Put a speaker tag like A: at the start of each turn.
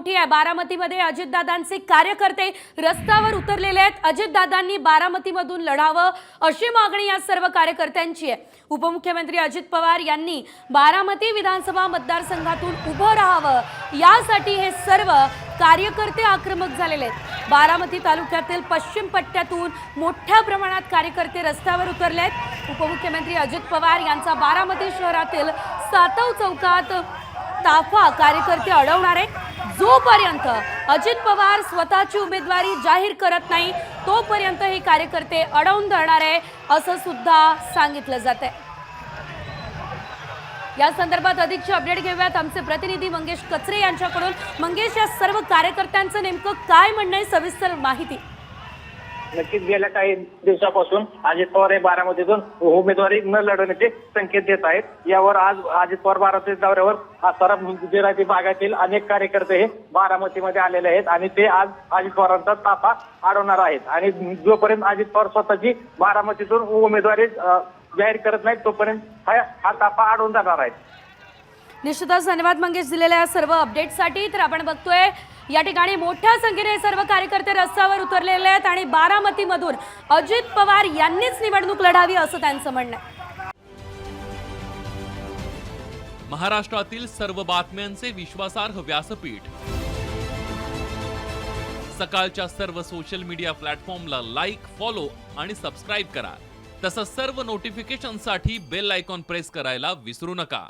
A: मोठी आहे. बारामतीमध्ये अजितदादांचे कार्यकर्ते रस्त्यावर उतरलेले आहेत. अजितदादांनी बारामतीमधून लढावं अशी मागणी या सर्व कार्यकर्त्यांची आहे. उपमुख्यमंत्री अजित पवार यांनी बारामती विधानसभा मतदारसंघातून उभं राहावं. यासाठी हे सर्व कार्यकर्ते आक्रमक झालेले आहेत. बारामती तालुक्यातील पश्चिम पट्ट्यातून मोठ्या प्रमाणात कार्यकर्ते रस्त्यावर उतरले आहेत. उपमुख्यमंत्री अजित पवार यांचा बारामती शहरातील सातव चौकात ताफा कार्यकर्ते अडवणार आहे जोपर्यंत अजित पवार स्वतःची उमेदवारी जाहीर करत नाही तोपर्यंत हे कार्यकर्ते अडवून धरणार आहे असं सुद्धा सांगितलं जात आहे या संदर्भात अधिकची अपडेट घेऊयात. आमचे प्रतिनिधी मंगेश कचरे यांच्याकडून. मंगेश या सर्व कार्यकर्त्यांचं नेमकं काय म्हणणं आहे? सविस्तर माहिती.
B: नक्कीच गेल्या काही दिवसापासून अजित पवार हे बारामतीतून उमेदवारी न लढवण्याचे संकेत देत आहेत. यावर आज अजित पवार बारामती दौऱ्यावर सराफ गुजराती भागातील अनेक कार्यकर्ते हे बारामतीमध्ये आलेले आहेत आणि ते आज अजित पवारांचा ताफा अडवणार आहेत. आणि जोपर्यंत अजित पवार स्वतःची बारामतीतून उमेदवारी जाहीर करत नाहीत तोपर्यंत हा हा ताफा अडवून जाणार आहेत.
A: निश्चितच धन्यवाद मंगेश दिलेल्या या सर्व अपडेटसाठी तर आपण बघतोय या ठिकाणी मोठ्या संख्येने सर्व कार्यकर्ते रस्त्यावर उतरलेले आहेत आणि बारामतीमधून अजित पवार यांनीच निवडणूक लढावी असं त्यांचं म्हणणं आहे.
C: महाराष्ट्रातील सर्व बातम्यांचे विश्वासार्ह व्यासपीठ. सकाळच्या सर्व सोशल मीडिया प्लॅटफॉर्मला लाईक फॉलो आणि सबस्क्राईब करा. तसंच सर्व नोटिफिकेशनसाठी बेल आयकॉन प्रेस करायला विसरू नका.